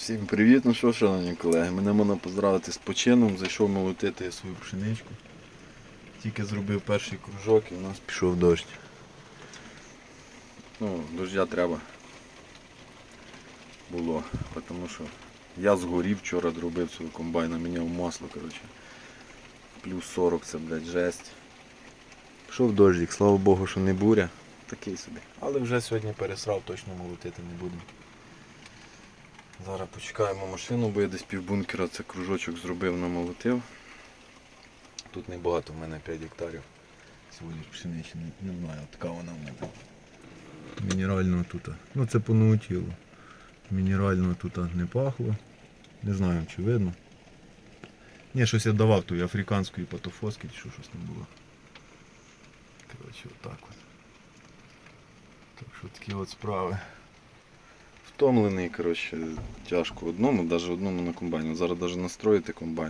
Всім привіт, ну що, шановні колеги, мене можна поздравити з почином, зайшов молотити свою пшеничку. Тільки зробив перший кружок і у нас пішов дощ. Ну, дождя треба було, тому що я згорів вчора зробив цього комбайна, міняв масло, коротше. Плюс 40 це, блядь, жесть. Пішов дощик, слава Богу, що не буря. Такий собі. Але вже сьогодні пересрав, точно молотити не будемо. Зараз почекаємо машину, бо я десь півбункера це кружочок зробив, намолотив. Тут небагато, в мене 5 гектарів. Сьогодні ж пшеничні, не знаю, така вона в мене. Мінерально тут. Ну це по наутілу. Мінерально тут не пахло. Не знаю чи видно. Ні, щось я давав тої африканської патофоски, чи що щось не було. Коротше, отак от. Так що такі от справи. Втомлений, коротше, тяжко одному, навіть одному на комбайні. Зараз навіть настроїти комбайн.